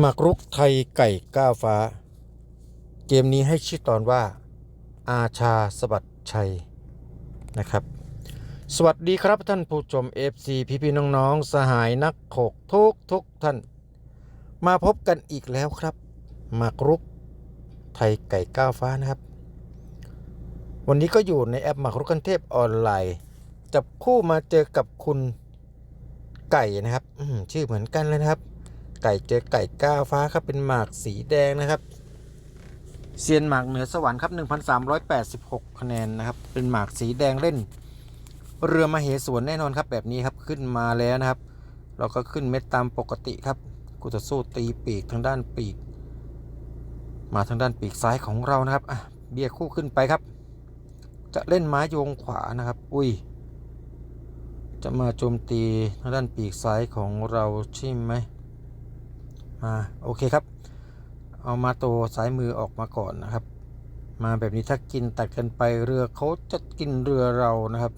หมากรุกไทยไก่ก้าวฟ้า เกมนี้ให้ชื่อตอนว่า อาชาสวัสดชัยนะครับ สวัสดีครับท่านผู้ชม FC พี่พี่น้องๆ สหายนักโขกทุกทุกท่าน มาพบกันอีกแล้วครับ หมากรุกไทยไก่ก้าวฟ้านะครับ วันนี้ก็อยู่ในแอปหมากรุกกันเทพออนไลน์ จับคู่มาเจอกับคุณไก่นะครับชื่อเหมือนกันเลยนะครับ ไก่เจอไก่ก้าวฟ้าครับเป็นหมากสีแดงนะครับเซียนหมากเหนือสวรรค์ครับ 1,386 คะแนนนะครับ เป็นหมากสีแดงเล่น เรือมาเหสวนแน่นอนครับ แบบนี้ครับขึ้นมาแล้วนะครับ เราก็ขึ้นเม็ดตามปกติครับกูจะสู้ตีปีกทางด้านปีก มาทางด้านปีกซ้ายของเรานะครับอะเบี้ยคู่ขึ้นไปครับ จะเล่นม้าโยงขวานะครับ อุ้ย จะมาโจมตีทางด้านปีกซ้ายของเราใช่ไหม มาโอเคครับ เอามาตัวซ้ายมือออกมาก่อนนะครับ มาแบบนี้ถ้ากินตัดกันไปเรือเขาจะกินเรือเรานะครับ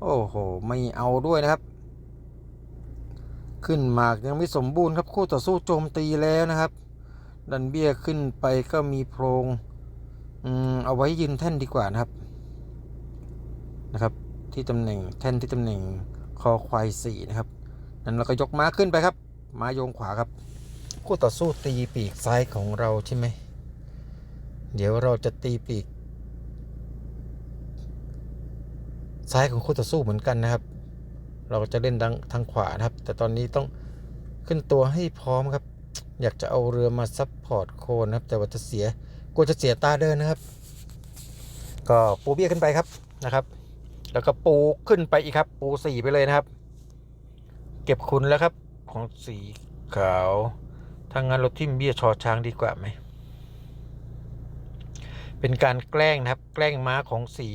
โอ้โหไม่เอาด้วยนะครับ ขึ้นหมากยังไม่สมบูรณ์ครับคู่ต่อสู้โจมตีแล้วนะครับ ดันเบี้ยขึ้นไปก็มีโพรงอเอาไว้ยืนแท่นดีกว่านะครับนะครับ ที่ตำแหน่งแท่นที่ตำแหน่งคอควายสี่นะครับนั้นเราก็ยกม้าขึ้นไปครับ ม้าโยงขวาครับ คู่ต่อสู้ตีปีกซ้ายของเราใช่ไหม เดี๋ยวเราจะตีปีก ซ้ายของคู่ต่อสู้เหมือนกันนะครับ เราจะเล่นทางทางขวานะครับ แต่ตอนนี้ต้องขึ้นตัวให้พร้อมครับ อยากจะเอาเรือมาซับพอร์ตโคนนะครับ แต่ว่าจะเสียกลัวจะเสียตาเดินนะครับ ก็ปูเบี้ยขึ้นไปครับนะครับ แล้วก็ปูขึ้นไปอีกครับ ปูสี่ไปเลยนะครับ เก็บคุณแล้วครับของสีขาว ถ้างั้นเราทิมเบี้ยชอช้างดีกว่าไหม เป็นการแกล้งนะครับ แกล้งม้าของสี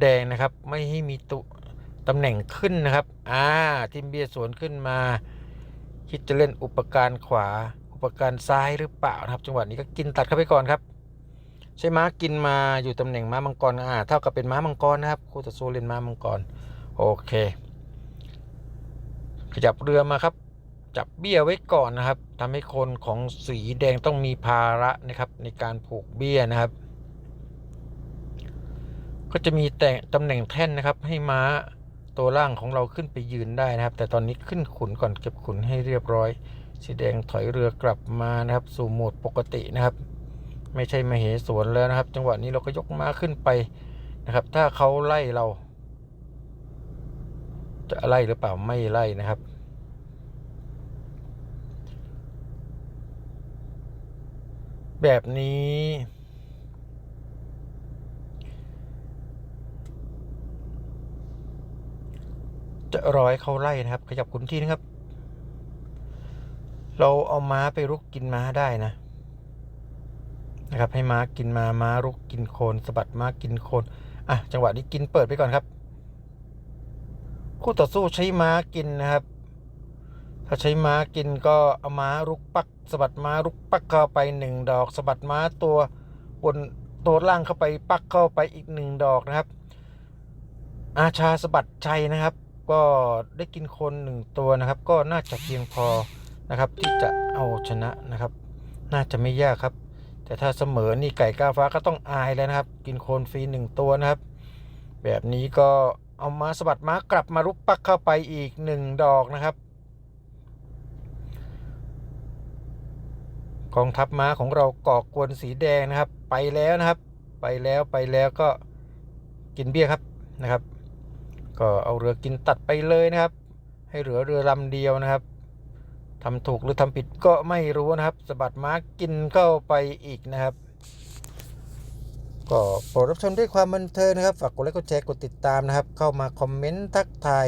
แดงนะครับ ไม่ให้มีตุตำแหน่งขึ้นนะครับ อ่า ทิมเบี้ยสวนขึ้นมา คิดจะเล่นอุปการขวา อุปการซ้ายหรือเปล่านะครับ จังหวะนี้ก็กินตัดเข้าไปก่อนครับ ใช่ม้ากินมาอยู่ตำแหน่งม้ามังกร อ่า เท่ากับเป็นม้ามังกรนะครับคู่ต่อสู้เล่นม้ามังกร โอเค ขยับเรือมาครับ จับเบี้ยไว้ก่อนนะครับทำให้คนของสีแดงต้องมีภาระนะครับ ในการผูกเบี้ยนะครับ ก็จะมีแต่ตำแหน่งแท่นนะครับ ให้ม้าตัวล่างของเราขึ้นไปยืนได้นะครับ แต่ตอนนี้ขึ้นขุนก่อนเก็บขุนให้เรียบร้อย สีแดงถอยเรือกลับมานะครับ สู่โหมดปกตินะครับ ไม่ใช่มาเหสวนแล้วนะครับ จังหวะนี้เราก็ยกม้าขึ้นไปนะครับ ถ้าเขาไล่เรา จะไล่หรือเปล่าไม่ไล่นะครับ แบบนี้ จะรอให้เขาไล่นะครับ ขยับขุนที่นะครับ เราเอาม้าไปรุกกินม้าได้นะ นะครับ ให้ม้ากินมาม้ารุกกินโคนสะบัดม้ากินโคนอะจังหวะนี้กินเปิดไปก่อนครับ คู่ต่อสู้ใช้ม้ากินนะครับ ถ้าใช้ม้ากินก็เอาม้ารุกปักสะบัดม้ารุกปักเข้าไปหนึ่งดอกสะบัดม้าตัวบนตัวล่างเข้าไปปักเข้าไปอีกหนึ่งดอกนะครับ อาชาสะบัดชัยนะครับ ก็ได้กินคนหนึ่งตัวนะครับ ก็น่าจะเพียงพอนะครับ ที่จะเอาชนะนะครับ น่าจะไม่ยากครับ แต่ถ้าเสมอนี่ไก่ก้าฟ้าก็ต้องอายแล้วนะครับ กินโคนฟรีหนึ่งตัวนะครับ แบบนี้ก็เอามาสะบัดม้ากลับมารุกปักเข้าไปอีกหนึ่งดอกนะครับ กองทัพม้าของเราก่อกวนสีแดงนะครับ ไปแล้วนะครับ ไปแล้วไปแล้วก็กินเบี้ยครับนะครับ ก็เอาเรือกินตัดไปเลยนะครับ ให้เหลือเรือลำเดียวนะครับทำถูกหรือทำผิดก็ไม่รู้นะครับสะบัดม้ากินเข้าไปอีกนะครับ ก็โปรดรับชมด้วยความบันเทิงนะครับ ฝากกดไลค์กดแชร์กดติดตามนะครับ เข้ามาคอมเมนต์ทักทาย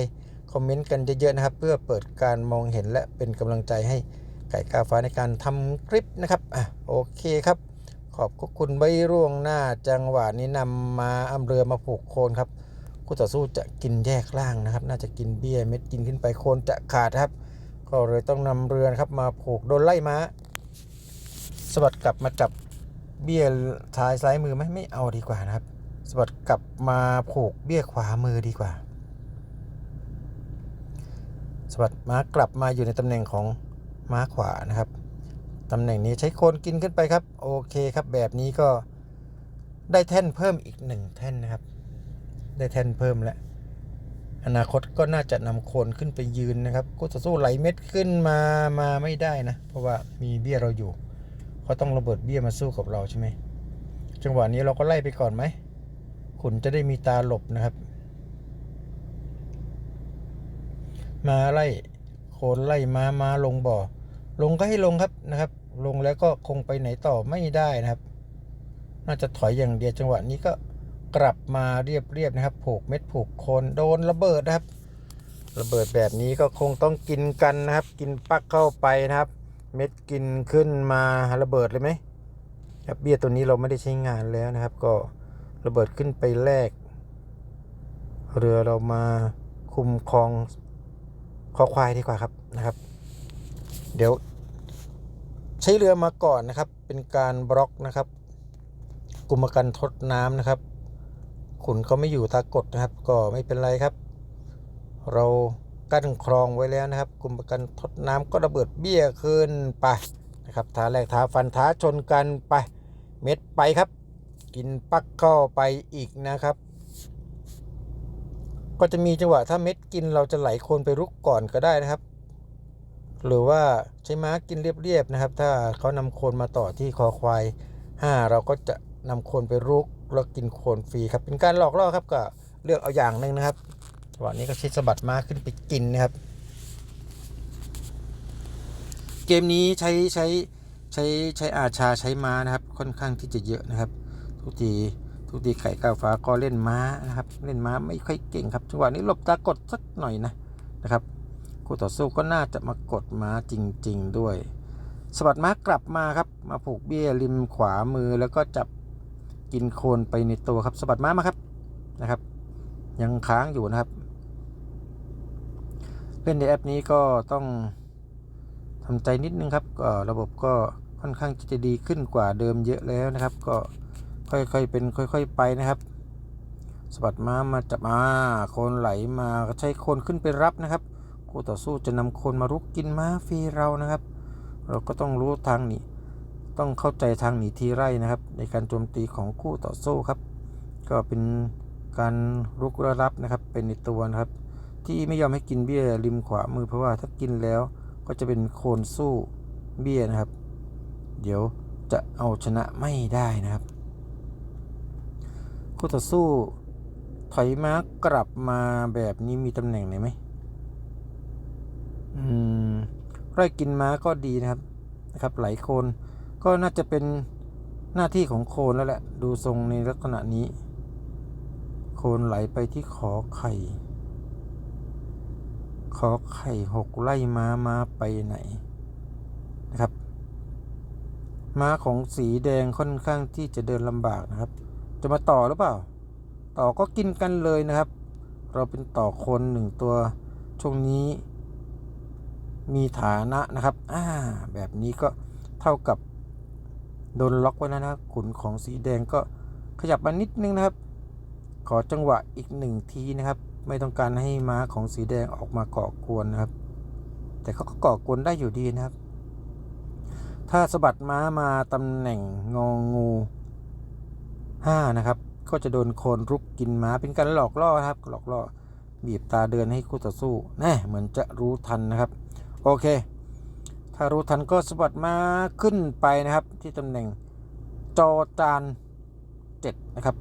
คอมเมนต์กันเยอะๆนะครับ เพื่อเปิดการมองเห็นและเป็นกำลังใจให้ ไก่กาฟ้าในการทำคลิปนะครับอะโอเคครับ ขอบคุณไว้ร่วงหน้าจังหวะนี้นำมาอำเรือมาผูกโคนครับคู่ต่อสู้จะกินแยกล่างนะครับ น่าจะกินเบี้ยเม็ดกินขึ้นไปโคนจะขาดครับ ก็เลยต้องนำเรือนครับมาผูกโดนไล่ม้าสะบัดกลับมาจับเบี้ยท้ายซ้ายมือไหมไม่เอาดีกว่านะครับสะบัดกลับมาผูกเบี้ยขวามือดีกว่าสะบัดม้ากลับมาอยู่ในตำแหน่งของ ม้าขวานะครับตำแหน่งนี้ใช้โคนกินขึ้นไปครับ โอเคครับแบบนี้ก็ได้แท่นเพิ่มอีกหนึ่งแท่นนะครับ ได้แท่นเพิ่มแล้วอนาคตก็น่าจะนำโคนขึ้นไปยืนนะครับกูต่อสู้ไหลเม็ดขึ้นมามาไม่ได้นะ เพราะว่ามีเบี้ยเราอยู่เขาต้องระเบิดเบี้ยมาสู้กับเราใช่ไหมจังหวะนี้เราก็ไล่ไปก่อนไหมขุนจะได้มีตาหลบนะครับ มาไล่ คนไล่มามาลงบ่อ ลงก็ให้ลงครับนะครับ ลงแล้วก็คงไปไหนต่อไม่ได้นะครับ น่าจะถอยอย่างเดียวจังหวะนี้ก็กลับมาเรียบๆนะครับผูกเม็ดผูกโคนโดนระเบิดนะครับ ระเบิดแบบนี้ก็คงต้องกินกันนะครับ กินปักเข้าไปนะครับ เม็ดกินขึ้นมาระเบิดเลยไหมครับเบี้ยตัวนี้เราไม่ได้ใช้งานแล้วนะครับ ก็ระเบิดขึ้นไปแลกเรือเรามาคุมครอง คอควายดีกว่าครับนะครับ เดี๋ยว ใช้เรือมาก่อนนะครับ เป็นการบล็อกนะครับ กลุ่มกันทดน้ำนะครับ ขุนเขาไม่อยู่ตากดนะครับ ก็ไม่เป็นไรครับ เรากั้นคลองไว้แล้วนะครับ กลุ่มกันทดน้ำก็ระเบิดเบี้ยขึ้นไปนะครับท้าแรกท้าฟันท้าชนกันไป เม็ดไปครับ กินปักเข้าไปอีกนะครับ ก็จะมีจังหวะถ้าเม็ดกินเราจะไหลโคนไปรุกก่อนก็ได้นะครับ หรือว่าใช้ม้ากินเรียบๆนะครับ ถ้าเขานำโคนมาต่อที่คอควาย 5 เราก็จะนำโคนไปรุกแล้วกินโคนฟรีครับ เป็นการหลอกล่อครับก็เลือกเอาอย่างหนึ่งนะครับจังหวะนี้ก็ใช้สะบัดม้าขึ้นไปกินนะครับ เกมนี้ใช้ใช้ใช้ใช้อาชาใช้ม้านะครับ ค่อนข้างที่จะเยอะนะครับ ทุกที ทุกทีไข่ก้าวฟ้าก็เล่นม้านะครับ เล่นม้าไม่ค่อยเก่งครับจังหวะนี้หลบตากดสักหน่อยนะนะครับคู่ต่อสู้ก็น่าจะมากดม้าจริง ๆ ด้วยสวัสดม้ากลับมาครับ มาผูกเบี้ยริมขวามือแล้วก็จับกินโคนไปในตัวครับสวัสดม้ามาครับนะครับ ยังค้างอยู่นะครับ เล่นในแอปนี้ก็ต้องทำใจนิดนึงครับก็ระบบก็ค่อนข้างจะดีขึ้นกว่าเดิมเยอะแล้วนะครับ ก็ ค่อยๆเป็นค่อยๆไปนะครับสวัดม้ามาจับมาโคนไหลมาใช้โคนขึ้นไปรับนะครับคู่ต่อสู้จะนำคนมารุกกินม้าฟรีเรานะครับ เราก็ต้องรู้ทางหนีต้องเข้าใจทางหนีทีไร่นะครับ ในการโจมตีของคู่ต่อสู้ครับ ก็เป็นการรุกระรับนะครับเป็นในตัวนะครับ ที่ไม่ยอมให้กินเบี้ยริมขวามือเพราะว่าถ้ากินแล้วก็จะเป็นโคนสู้เบี้ยนะครับ เดี๋ยวจะเอาชนะไม่ได้นะครับ คู่ต่อสู้ ถอยม้ากลับมาแบบนี้มีตำแหน่งไหนไหมอืมไร่กินม้าก็ดีนะครับนะครับ ไหลโคนก็น่าจะเป็นหน้าที่ของโคนแล้วแหละ ดูทรงในลักษณะนี้ โคนไหลไปที่ขอไข่ ขอไข่หกไล่ม้าม้าไปไหนนะครับ ม้าของสีแดงค่อนข้างที่จะเดินลำบากนะครับ จะมาต่อหรือเปล่า ต่อก็กินกันเลยนะครับ เราเป็นต่อคนหนึ่งตัวช่วงนี้ มีฐานะนะครับอ่าแบบนี้ก็เท่ากับโดนล็อกไว้แล้วนะขุนของสีแดงก็ขยับมานิดนึงนะครับ ขอจังหวะอีกหนึ่งทีนะครับ ไม่ต้องการให้ม้าของสีแดงออกมาเกาะกวนนะครับ แต่เขาก็เกาะกวนได้อยู่ดีนะครับ ถ้าสะบัดม้ามาตำแหน่งงองงู 5 นะครับ ก็จะโดนโคนรุกกินม้าเป็นการหลอกล่อครับ หลอกล่อบีบตาเดินให้คู่ต่อสู้แน่เหมือนจะรู้ทันนะครับ โอเค ถ้ารู้ทันก็สะบัดมาขึ้นไปนะครับ ที่ตำแหน่งจอจาน7นะครับ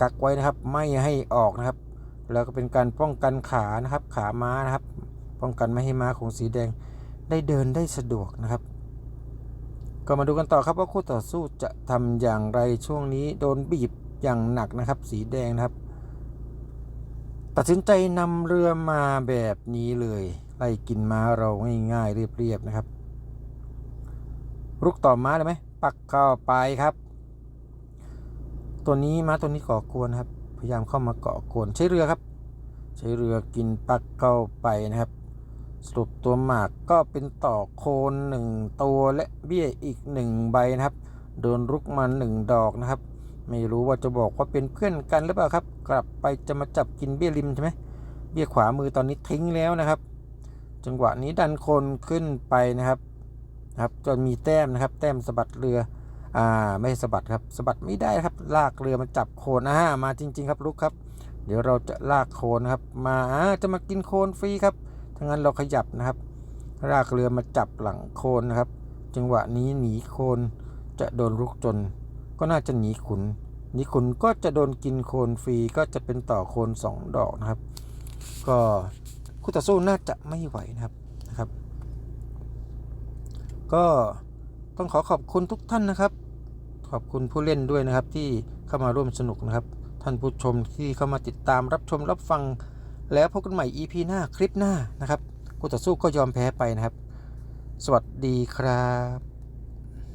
กักไว้นะครับไม่ให้ออกนะครับ แล้วก็เป็นการป้องกันขานะครับ ขาม้านะครับ ป้องกันไม่ให้ม้าของสีแดงได้เดินได้สะดวกนะครับ ก็มาดูกันต่อครับว่าคู่ต่อสู้จะทำอย่างไรช่วงนี้โดนบีบอย่างหนักนะครับ สีแดงนะครับ ตัดสินใจนำเรือมาแบบนี้เลยไล่กินม้าเราง่ายๆเรียบๆนะครับรุกต่อม้าเลยไหมปักเข้าไปครับ ตัวนี้ม้าตัวนี้ก่อกวนครับ พยายามเข้ามาเกาะกวนใช้เรือครับ ใช้เรือกินปักเข้าไปนะครับ สรุปตัวหมากก็เป็นต่อโคนหนึ่งตัวและเบี้ยอีกหนึ่งใบนะครับ โดนรุกมาหนึ่งดอกนะครับ ไม่รู้ว่าจะบอกว่าเป็นเพื่อนกันหรือเปล่าครับ กลับไปจะมาจับกินเบี้ยริมใช่ไหมเบี้ยขวามือตอนนี้ทิ้งแล้วนะครับ จังหวะนี้ดันโคนขึ้นไปนะครับครับจนมีแต้มนะครับ แต้มสะบัดเรืออ่าไม่สะบัดครับสะบัดไม่ได้ครับ ลากเรือมันจับโคนอ่ามาจริง ๆ ครับลุกครับ เดี๋ยวเราจะลากโคนนะครับมาอ่าจะมากินโคนฟรีครับ ทั้างั้นเราขยับนะครับลากเรือมาจับหลังโคนนะครับ จังหวะนี้หนีโคนจะโดนลุกจน ก็น่าจะหนีขุนหนีขุนก็จะโดนกินโคนฟรีก็จะเป็นต่อโคนสองดอกนะครับ ก็คู่ต่อสู้น่าจะไม่ไหวนะครับนะครับ ก็ต้องขอขอบคุณทุกท่านนะครับ ขอบคุณผู้เล่นด้วยนะครับที่เข้ามาร่วมสนุกนะครับ ท่านผู้ชมที่เข้ามาติดตามรับชมรับฟัง แล้วพบกันใหม่ EP หน้าคลิปหน้านะครับคู่ต่อสู้ก็ยอมแพ้ไปนะครับ สวัสดีครับ